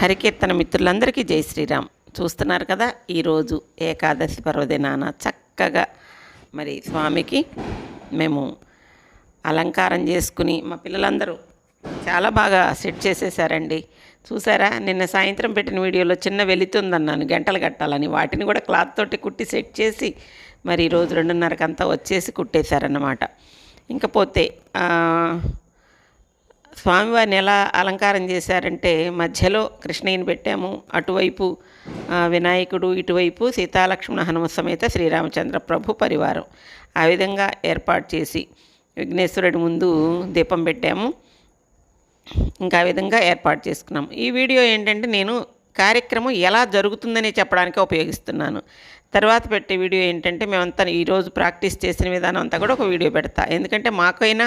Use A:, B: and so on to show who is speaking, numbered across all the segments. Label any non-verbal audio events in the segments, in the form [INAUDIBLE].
A: హరికీర్తన మిత్రులందరికీ జై శ్రీరామ్. చూస్తున్నారు కదా ఈరోజు ఏకాదశి పర్వదినాన చక్కగా మరి స్వామికి మేము అలంకారం చేసుకుని మా పిల్లలందరూ చాలా బాగా సెట్ చేసేసారండి. చూసారా నిన్న సాయంత్రం పెట్టిన వీడియోలో చిన్న వెళుతుందన్నాను గంటలు కట్టాలని. వాటిని కూడా క్లాత్ తోటి కుట్టి సెట్ చేసి మరి ఈరోజు రెండున్నరకంతా వచ్చేసి కుట్టేశారన్నమాట. ఇంకపోతే స్వామివారిని ఎలా అలంకారం చేశారంటే మధ్యలో కృష్ణయ్యని పెట్టాము అటువైపు వినాయకుడు ఇటువైపు సీతాలక్ష్మణ హనుమ సమేత శ్రీరామచంద్ర ప్రభు పరివారం. ఆ విధంగా ఏర్పాటు చేసి విఘ్నేశ్వరుడి ముందు దీపం పెట్టాము. ఇంకా విధంగా ఏర్పాటు చేసుకున్నాం ఈ వీడియో ఏంటంటే నేను కార్యక్రమం ఎలా జరుగుతుందని చెప్పడానికి ఉపయోగిస్తున్నాను. తర్వాత పెట్టే వీడియో ఏంటంటే మేమంతా ఈరోజు ప్రాక్టీస్ చేసిన విధానం అంతా కూడా ఒక వీడియో పెడతా. ఎందుకంటే మాకైనా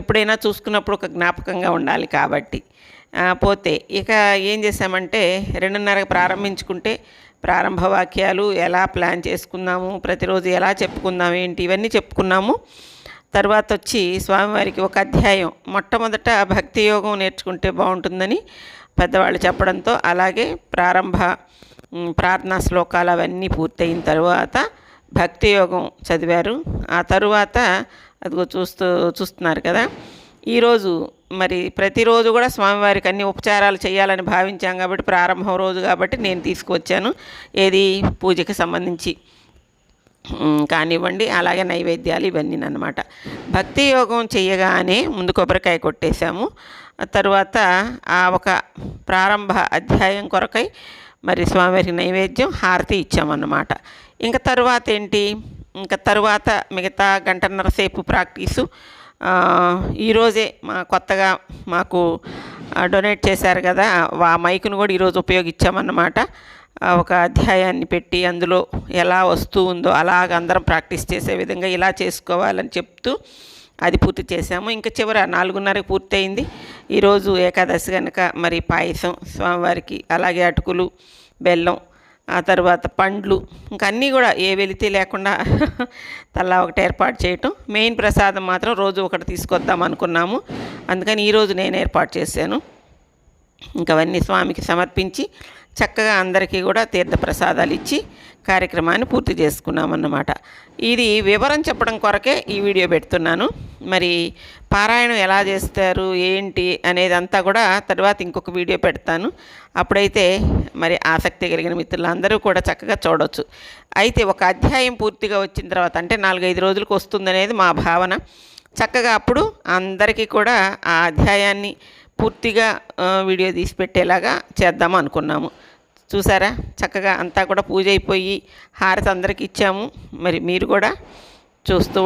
A: ఎప్పుడైనా చూసుకున్నప్పుడు ఒక జ్ఞాపకంగా ఉండాలి కాబట్టి. పోతే ఇక ఏం చేసామంటే రెండున్నరకు ప్రారంభించుకుంటే ప్రారంభ వాక్యాలు ఎలా ప్లాన్ చేసుకుందాము ప్రతిరోజు ఎలా చెప్పుకుందాం ఏంటి ఇవన్నీ చెప్పుకున్నాము. తర్వాత వచ్చి స్వామివారికి ఒక అధ్యాయం. మొట్టమొదట భక్తి యోగం నేర్చుకుంటే బాగుంటుందని పెద్దవాళ్ళు చెప్పడంతో అలాగే ప్రారంభ ప్రార్థనా శ్లోకాలు అవన్నీ పూర్తయిన తర్వాత భక్తి యోగం చదివారు. ఆ తరువాత అదిగో చూస్తూ చూస్తున్నారు కదా. ఈరోజు మరి ప్రతిరోజు కూడా స్వామివారికి అన్ని ఉపచారాలు చేయాలని భావించాం కాబట్టి ప్రారంభం రోజు కాబట్టి నేను తీసుకువచ్చాను. ఏది? పూజకి సంబంధించి. కానివ్వండి. అలాగే నైవేద్యాలు ఇవన్నీ అన్నమాట భక్తి యోగం చేయగానే ముందు కొబ్బరికాయ కొట్టేశాము. తర్వాత ఆ ఒక ప్రారంభ అధ్యాయం కొరకై మరి స్వామివారికి నైవేద్యం హారతి ఇచ్చామన్నమాట. ఇంకా తర్వాత ఏంటి ఇంకా తర్వాత మిగతా గంటన్నర సేపు ప్రాక్టీసు. ఈరోజే మా కొత్తగా మాకు డొనేట్ చేశారు కదా ఆ మైకును కూడా ఈరోజు ఉపయోగించామన్నమాట. ఒక అధ్యాయాన్ని పెట్టి అందులో ఎలా వస్తూ ఉందో అలాగ అందరం ప్రాక్టీస్ చేసే విధంగా ఇలా చేసుకోవాలని చెప్తూ అది పూర్తి చేసాము ఇంకా చివర నాలుగున్నరకు పూర్తయింది. ఈరోజు ఏకాదశి కనుక మరి పాయసం స్వామివారికి అలాగే అటుకులు బెల్లం ఆ తర్వాత పండ్లు ఇంకా అన్నీ కూడా ఏ వెళితే లేకుండా [LAUGHS] తల్లా ఒకటి ఏర్పాటు చేయటం. మెయిన్ ప్రసాదం మాత్రం రోజు ఒకటి తీసుకొద్దాం అనుకున్నాము. అందుకని ఈరోజు నేను ఏర్పాటు చేశాను. ఇంకా అవన్నీ స్వామికి సమర్పించి చక్కగా అందరికీ కూడా తీర్థ ప్రసాదాలు ఇచ్చి కార్యక్రమాన్ని పూర్తి చేసుకున్నామన్నమాట. ఇది వివరం చెప్పడం కొరకే ఈ వీడియో పెడుతున్నాను. మరి పారాయణం ఎలా చేస్తారు ఏంటి అనేది అంతా కూడా తర్వాత ఇంకొక వీడియో పెడతాను. అప్పుడైతే మరి ఆసక్తి కలిగిన మిత్రులందరూ కూడా చక్కగా చూడవచ్చు అయితే ఒక అధ్యాయం పూర్తిగా వచ్చిన తర్వాత అంటే నాలుగైదు రోజులకు వస్తుందనేది మా భావన. చక్కగా అప్పుడు అందరికీ కూడా ఆ అధ్యాయాన్ని పూర్తిగా వీడియో తీసి పెట్టేలాగా చేద్దాం అనుకున్నాము. చూసారా? చక్కగా అంతా కూడా పూజ అయిపోయి హారతి అందరికి ఇచ్చాము. మరి మీరు కూడా చూస్తూ